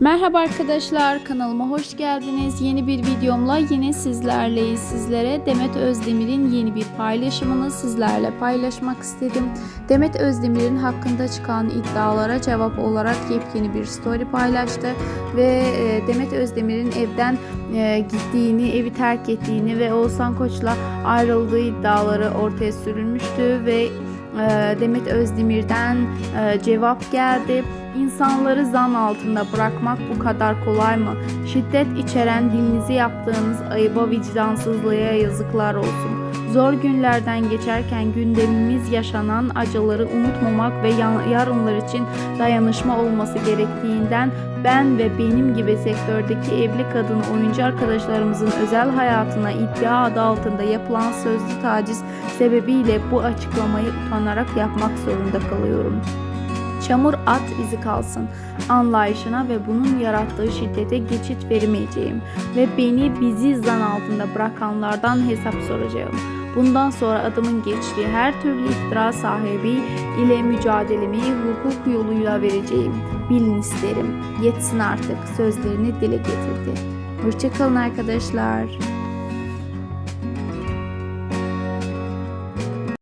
Merhaba arkadaşlar kanalıma hoş geldiniz. Yeni bir videomla yine sizlerleyiz. Sizlere Demet Özdemir'in yeni bir paylaşımını sizlerle paylaşmak istedim. Demet Özdemir'in hakkında çıkan iddialara cevap olarak yepyeni bir story paylaştı ve e, Demet Özdemir'in evden e, gittiğini, evi terk ettiğini ve Oğuzhan Koç'la ayrıldığı iddiaları ortaya sürülmüştü ve Demet Özdemir'den e, cevap geldi. İnsanları zan altında bırakmak bu kadar kolay mı? Şiddet içeren dilinizi yaptığınız ayıba vicdansızlığa yazıklar olsun. Zor günlerden geçerken gündemimiz yaşanan acıları unutmamak ve yarınlar için dayanışma olması gerektiğinden ben ve benim gibi sektördeki evli kadın oyuncu arkadaşlarımızın özel hayatına iddia adı altında yapılan sözlü taciz sebebiyle bu açıklamayı utanarak yapmak zorunda kalıyorum. Çamur at izi kalsın anlayışına ve bunun yarattığı şiddete geçit vermeyeceğim ve beni bizi zan altında bırakanlardan hesap soracağım. Bundan sonra adımın geçtiği her türlü iftira sahibi ile mücadelemi hukuk yoluyla vereceğim. Bilin isterim. Yetsin artık sözlerini dile getirdi. Hoşçakalın arkadaşlar.